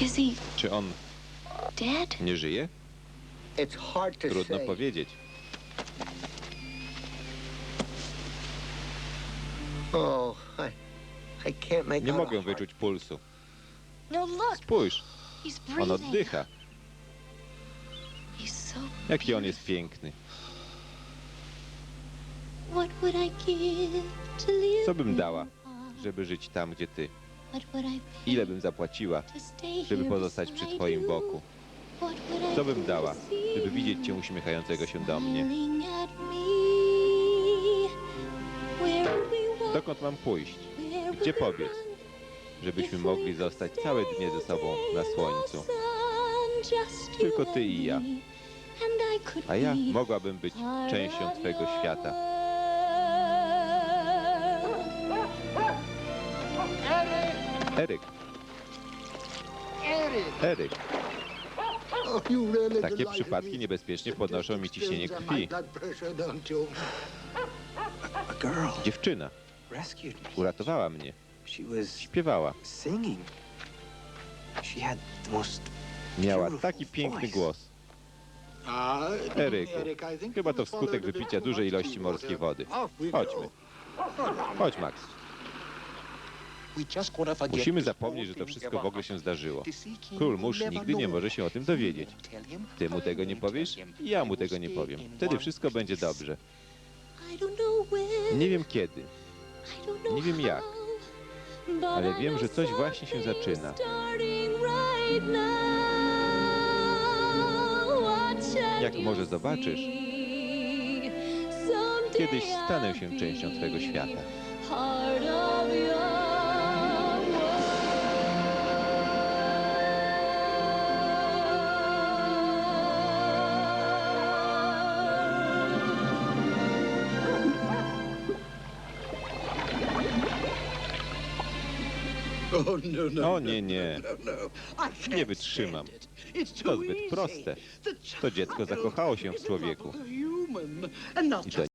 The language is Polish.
Is he Czy on dead? nie żyje? It's hard to Trudno say. powiedzieć. Oh, I, I can't make Nie out a mogę heart. wyczuć pulsu. No, look. Spójrz, He's on breathing. oddycha. He's so Jaki on jest piękny. What would I give to live Co bym dała, żeby żyć tam, gdzie ty? Ile bym zapłaciła, żeby pozostać przy twoim boku? Co bym dała, żeby widzieć cię uśmiechającego się do mnie? Dokąd mam pójść, Gdzie pobiec? żebyśmy mogli zostać całe dnie ze sobą na słońcu? Tylko ty i ja. A ja Mogłabym być częścią twego świata. Eryk, Eryk, takie przypadki niebezpiecznie podnoszą mi ciśnienie krwi. Dziewczyna uratowała mnie, śpiewała. Miała taki piękny głos. Eryku, chyba to wskutek wypicia dużej ilości morskiej wody. Chodźmy. Chodź, Max. Musimy zapomnieć, że to wszystko w ogóle się zdarzyło. Król mórz nigdy nie może się o tym dowiedzieć. Ty mu tego nie powiesz ja mu tego nie powiem. Wtedy wszystko będzie dobrze. Nie Nie wiem kiedy, nie wiem jak, ale wiem, że coś właśnie się zaczyna. Jak może zobaczysz, Kiedyś stanę się częścią twojego świata. O nie, nie, no, no. I can't nie wytrzymam. To zbyt proste. To dziecko zakochało się w człowieku. I to